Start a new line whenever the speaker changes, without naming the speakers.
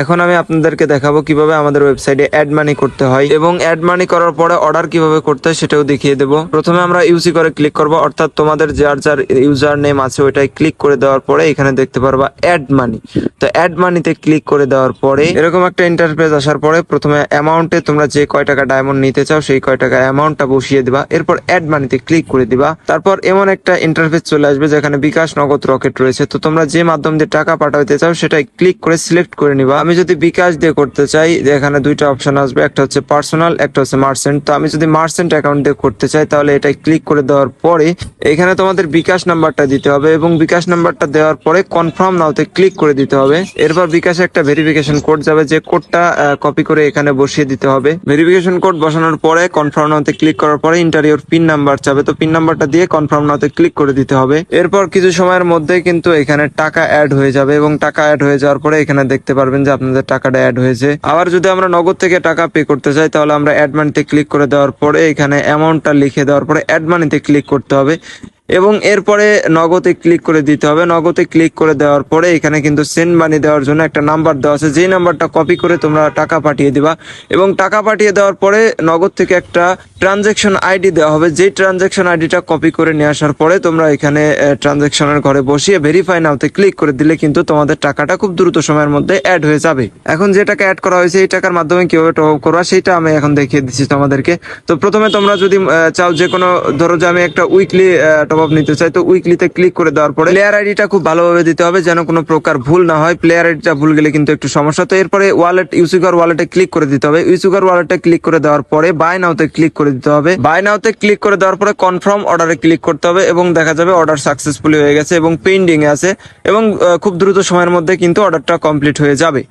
এখন আমি আপনাদেরকে দেখাবো কীভাবে আমাদের ওয়েবসাইটে অ্যাড মানি করতে হয় এবং অ্যাড মানি করার পরে অর্ডার কীভাবে করতে হয় সেটাও দেখিয়ে দেবো। প্রথমে আমরা ইউসি করে ক্লিক করব। অর্থাৎ তোমাদের যার যার ইউজার নেম আছে ওইটাই ক্লিক করে দেওয়ার পরে এখানে দেখতে পারবা অ্যাড মানি। তো অ্যাড মানিতে ক্লিক করে দেওয়ার পরে এরকম একটা ইন্টারফেস আসার পরে প্রথমে অ্যামাউন্টে তোমরা যে কয় টাকা ডায়মন্ড নিতে চাও সেই কয় টাকা অ্যামাউন্টটা বসিয়ে দিবা। এরপর অ্যাড মানিতে ক্লিক করে দিবা। তারপর এমন একটা ইন্টারফেস চলে আসবে যেখানে বিকাশ নগদ রকেট রয়েছে। তো তোমরা যে মাধ্যম দিয়ে টাকা পাঠাতে চাও সেটাই ক্লিক করে সিলেক্ট করে নিবা। আমি যদি বিকাশ দিয়ে করতে চাই এখানে দুইটা অপশন আসবে, একটা হচ্ছে পার্সোনাল একটা হচ্ছে মার্চেন্ট তো আমি যদি মার্চেন্ট অ্যাকাউন্ট দিয়ে করতে চাই, তাহলে এটাই ক্লিক করে দেওয়ার পরে এখানে তোমাদের বিকাশ নাম্বারটা দিতে হবে এবং বিকাশ নাম্বারটা দেওয়ার পরে কনফার্ম নাওতে ক্লিক করে দিতে হবে। এরপর বিকাশে একটা ভেরিফিকেশন কোড যাবে, যে কোডটা কপি করে এখানে বসিয়ে দিতে হবে। ভেরিফিকেশন কোড বসানোর পরে কনফার্ম নাওতে ক্লিক করার পরে ইন্টারিয়র পিন নাম্বার চাবে, তো পিন নাম্বারটা দিয়ে কনফার্ম নাওতে ক্লিক করে দিতে হবে। এরপর কিছু সময়ের মধ্যে কিন্তু এখানে টাকা অ্যাড হয়ে যাবে এবং টাকা অ্যাড হয়ে যাওয়ার পরে এখানে দেখতে পারবেন যে আপনাদের টাকাটা অ্যাড হয়েছে। আবার যদি আমরা নগদ থেকে টাকা পে করতে চাই, তাহলে আমরা অ্যাড মানিতে ক্লিক করে দেওয়ার পরে এখানে অ্যামাউন্টটা লিখে দেওয়ার পরে অ্যাড মানিতে ক্লিক করতে হবে। এবং এরপরে নগদে ক্লিক করে দিতে হবে। নগদে ক্লিক করে দেওয়ার পরে এখানে কিন্তু সেন্ড মানি দেওয়ার জন্য একটা নাম্বার দেওয়া আছে। যেই নাম্বারটা কপি করে তোমরা টাকা পাঠিয়ে দিবা এবং টাকা পাঠিয়ে দেওয়ার পরে নগদ থেকে একটা ট্রানজেকশন আইডি দেওয়া হবে। যেই ট্রানজেকশন আইডিটা কপি করে নিয়ে আসার পরে তোমরা এখানে ট্রানজেকশনের ঘরে বসিয়ে ভেরিফাই নাওতে ক্লিক করে দিলে কিন্তু তোমাদের টাকাটা খুব দ্রুত সময়ের মধ্যে অ্যাড হয়ে যাবে। এখন যে টাকা অ্যাড করা হয়েছে, এই টাকার মাধ্যমে কীভাবে টপ করবা, সেটা আমি এখন দেখিয়ে দিচ্ছি তোমাদেরকে। তো প্রথমে তোমরা যদি চাও যে কোনো, ধরো যে আমি একটা উইকলি টপ আপ নিতে চাই তো উইকলিতে ক্লিক করে দেওয়ার পরে প্লেয়ার আইডিটা খুব ভালোভাবে দিতে হবে যেন কোনো প্রকার ভুল না হয়। প্লেয়ার আইডিটা ভুল গেলে কিন্তু একটু সমস্যা। তো এরপরে ওয়ালেট ইউসুগার ওয়ালেটে ক্লিক করে দিতে হবে। ইউসুগার ওয়ালেটে ক্লিক করে দেওয়ার পরে বাই নাওতে ক্লিক করে দিতে হবে। বাই নাওতে ক্লিক করে দেওয়ার পরে কনফার্ম অর্ডারে ক্লিক করতে হবে এবং দেখা যাবে অর্ডার সাকসেসফুলি হয়ে গেছে এবং পেন্ডিং এ আছে এবং খুব দ্রুত সময়ের মধ্যে কিন্তু অর্ডারটা কমপ্লিট হয়ে যাবে।